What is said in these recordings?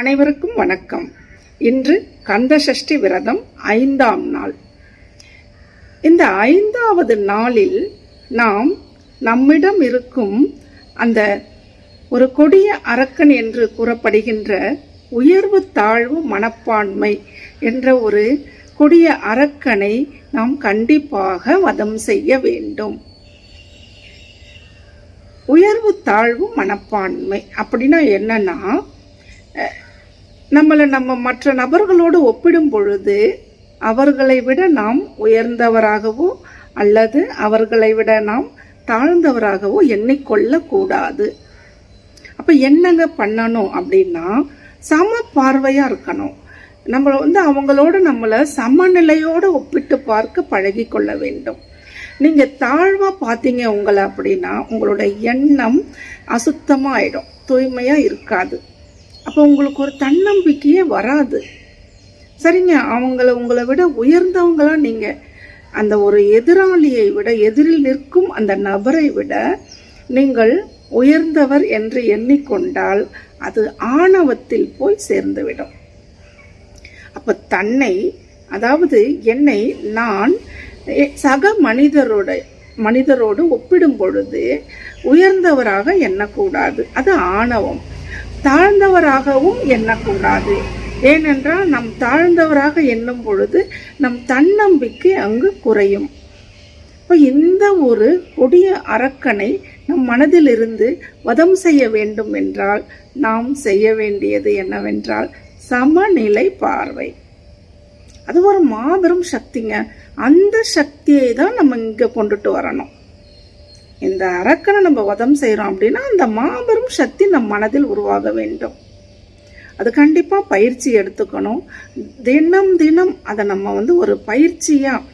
அனைவருக்கும் வணக்கம். இன்று கந்தசஷ்டி விரதம் ஐந்தாம் நாள். இந்த ஐந்தாவது நாளில் நாம் நம்மிடம் இருக்கும் அந்த ஒரு கொடிய அரக்கன் என்று கூறப்படுகின்ற உயர்வு தாழ்வு மனப்பான்மை என்ற ஒரு கொடிய அரக்கனை நாம் கண்டிப்பாக வதம் செய்ய வேண்டும். உயர்வு தாழ்வு மனப்பான்மை அப்படின்னா என்னன்னா நம்மளை நம்ம மற்ற நபர்களோடு ஒப்பிடும் பொழுது அவர்களை விட நாம் உயர்ந்தவராகவோ அல்லது அவர்களை விட நாம் தாழ்ந்தவராகவோ எண்ணிக்கொள்ளக்கூடாது. அப்போ என்னங்க பண்ணணும் அப்படின்னா சம பார்வையாக இருக்கணும். நம்ம வந்து அவங்களோட நம்மளை சமநிலையோடு ஒப்பிட்டு பார்க்க பழகி கொள்ள வேண்டும். நீங்கள் தாழ்வாக பார்த்தீங்க உங்களை அப்படின்னா உங்களோட எண்ணம் அசுத்தமாக ஆயிடும் தூய்மையாக இருக்காது. அப்போ உங்களுக்கு ஒரு தன்னம்பிக்கையே வராது. சரிங்க அவங்கள உங்களை விட உயர்ந்தவங்களா நீங்கள் அந்த ஒரு எதிராளியை விட எதிரில் நிற்கும் அந்த நபரை விட நீங்கள் உயர்ந்தவர் என்று எண்ணிக்கொண்டால் அது ஆணவத்தில் போய் சேர்ந்துவிடும். அப்போ தன்னை அதாவது என்னை நான் சக மனிதரோட மனிதரோடு ஒப்பிடும் பொழுது உயர்ந்தவராக எண்ணக்கூடாது. அது ஆணவம். தாழ்ந்தவராகவும் எண்ணக்கூடாது. ஏனென்றால் நம் தாழ்ந்தவராக எண்ணும் பொழுது நம் தன்னம்பிக்கை அங்கு குறையும். இப்போ இந்த ஒரு கொடிய அரக்கனை நம் மனதிலிருந்து வதம் செய்ய வேண்டும் என்றால் நாம் செய்ய வேண்டியது என்னவென்றால் சமநிலை பார்வை. அது ஒரு மாபெரும் சக்திங்க. அந்த சக்தியை தான் நம்ம இங்கே கொண்டுட்டு வரணும். இந்த அரக்கனை நம்ம வதம் செய்கிறோம் அப்படின்னா அந்த மாபெரும் சக்தி நம் மனதில் உருவாக வேண்டும். அது கண்டிப்பாக பயிற்சி எடுத்துக்கணும். தினம் தினம் அதை நம்ம வந்து ஒரு பயிற்சியாக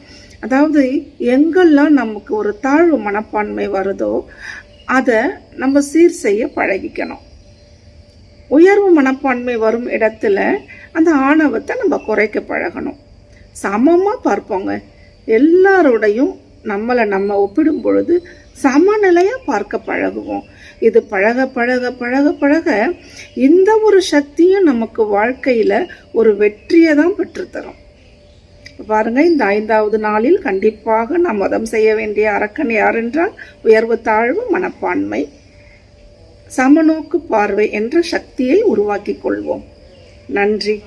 அதாவது எங்கெல்லாம் நமக்கு ஒரு தாழ்வு மனப்பான்மை வருதோ அதை நம்ம சீர் செய்ய பழகிக்கணும். உயர்வு மனப்பான்மை வரும் இடத்துல அந்த ஆணவத்தை நம்ம குறைக்க பழகணும். சமமாக பார்ப்போங்க. எல்லாரோடையும் நம்மளை நம்ம ஒப்பிடும் பொழுது சமநிலையாக பார்க்க பழகுவோம். இது பழக பழக பழக பழக இந்த ஒரு சக்தியும் நமக்கு வாழ்க்கையில் ஒரு வெற்றியை தான் பெற்றுத்தரும். பாருங்க இந்த ஐந்தாவது நாளில் கண்டிப்பாக நாம் மதம் செய்ய வேண்டிய அரக்கன் யார் என்றால் உயர்வு தாழ்வு மனப்பான்மை. சமநோக்கு பார்வை என்ற சக்தியை உருவாக்கிக் கொள்வோம். நன்றி.